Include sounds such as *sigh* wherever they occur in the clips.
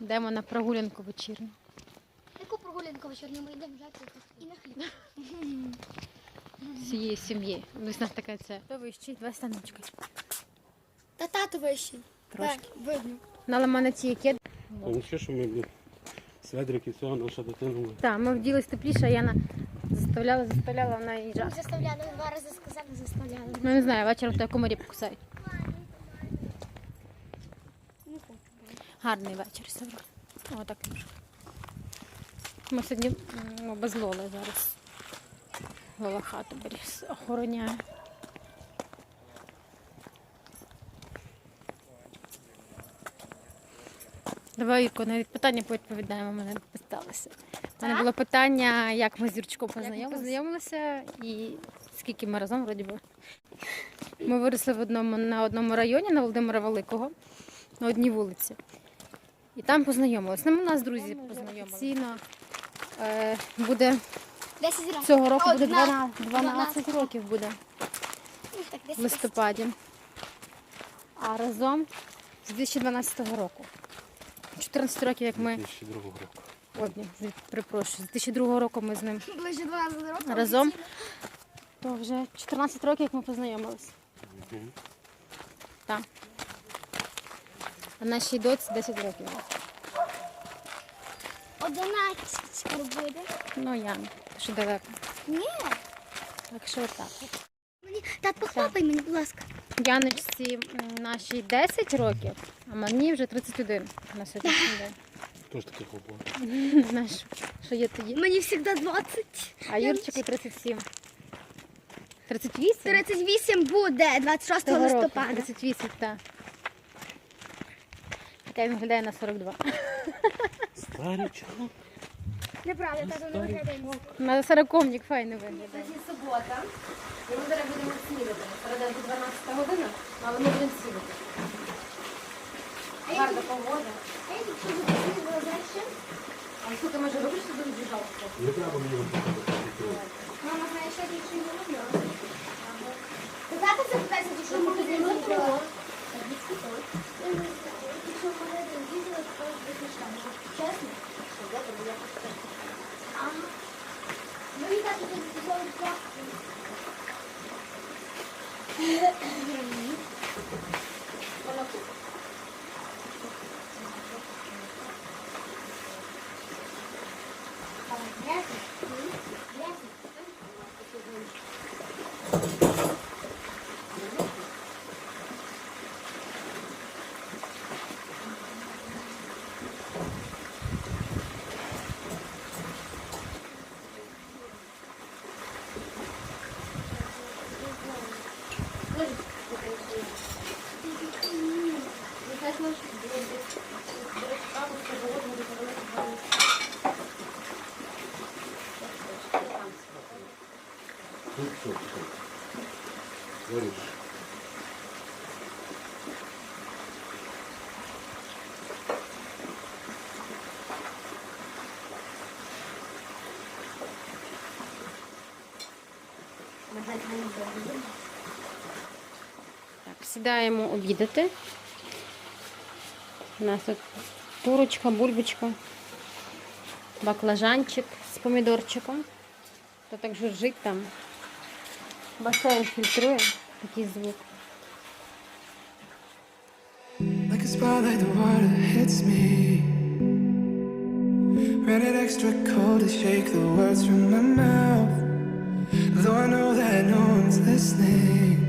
Йдемо на прогулянку вечірню. Яку прогулянку вечірню ми йдемо взяти і на хліб. Всією сім'єю. Ось нас така це. Хто вищий? Два станочки. Та тато вищий. Трошки. Так, видно. На ламанаці яке? А ну що, що ми, блін, Сведрик і всього, наша дитина. Так, ми вділись тепліше, а Яна заставляла, заставляла, вона Ми заставляли, два рази сказали, заставляли. Ну не знаю, вечором то комарі покусають. Не Гарний вечір сьогодні. О, так. Ми сьогодні без Лоли зараз. Лола хату беріс, охороняє. Давай, Юрко, навіть питання повідповідаємо, мене питалися. У мене було питання, як ми з познайомилися, познайомилися? познайомилися і скільки ми разом вроді би. Ми виросли в одному, на одному районі на Володимира Великого, на одній вулиці. І там познайомилися. Ну, у нас друзі познайомилися. Е, буде 10 років. цього року буде 12, 12 років буде Ну, так, 10 в листопаді. А разом з 2012 року. 14 років, як ми 2002 року. Ой, ні, перепрошую, з 2002 року ми з ним Ближче 12 років. разом. То вже 14 років, як ми познайомилися. Так. А нашій доці 10 років. 11 скоро буде. Ну, я що далеко. Ні. Так що отак. Мені... Тат, похлопай мені, будь ласка. Яночці нашій 10 років, а мені вже 31 на сьогоднішній день. *laughs* Хто ж такий хлопок? *laughs* Знаєш, що є тоді. Мені завжди 20. А Юрчику 37. 38? 38 буде 26 Того року, листопада. 38, так. Яка він виглядає на 42. Старічок. Неправда, тато не виглядає. На сороковник файно виглядає. Сьогодні субота. І ми зараз будемо снідати. Середа до 12 година, але ми будемо снідати. Гарна погода. А я тут що було, знаєш що? А що ти може робиш, що дуже біжалка? Не треба мені Мама знає, що я більше не роблю. Тато це питається, що в магазин їздила. Якщо в Честно, что то без я Чесно? А, Ну и так, що ти дозволить Говориш. Так, сідаємо обідати. У нас тут курочка, бульбочка, баклажанчик з помідорчиком. То так жужжить там. Басейн фільтрує такий звук. Like a spotlight, the water hits me. Ran it extra cold to shake the words from my mouth. Though I know that no one's listening.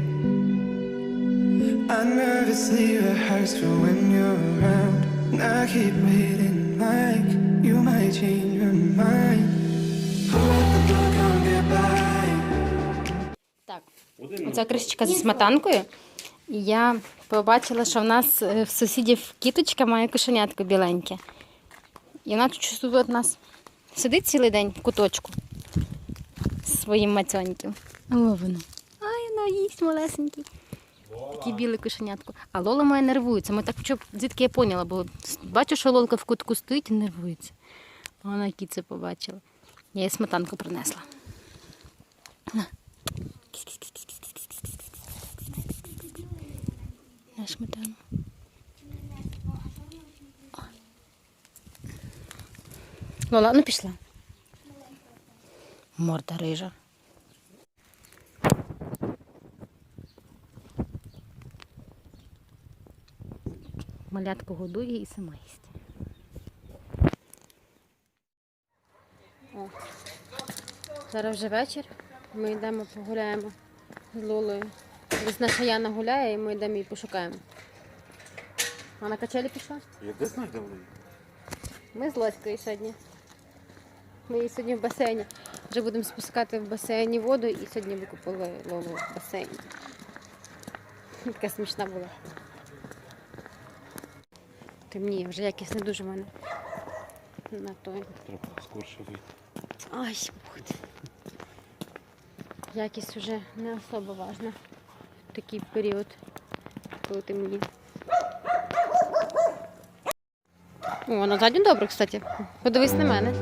I nervously rehearse for when you're around. And I keep waiting like you might change your mind. Let the book on get? Так, оця кришечка зі сметанкою. І я побачила, що в нас е, в сусідів кіточка має кошенятко біленьке. І вона тут щось тут у нас сидить цілий день в куточку з своїм мацьоньким. О, воно. Ай, воно їсть малесенький. Такий білий кошенятко. А Лола моя нервується. Ми так звідки я поняла, бо бачу, що Лолка в кутку стоїть і нервується. А Вона кіце побачила. Я їй сметанку принесла. На сметану. Лола, ну пішла. Морда рижа. Малятку годує і сама їсть. О. Зараз вже вечір. Ми йдемо погуляємо з Лолою. Десь наша Яна гуляє, і ми йдемо її пошукаємо. А на качелі пішла? Я де знаю, де? Ми з Лоською сьогодні. Ми її сьогодні в басейні. Вже будемо спускати в басейні воду і сьогодні викупили Лолу в басейні. Така смішна була. Темніє, вже якість не дуже в мене. На той. Треба скорше вийти. Ай, бути. Якість вже не особо важна в такий період, коли темніє. О, на задню добре, кстати. Подивись на мене.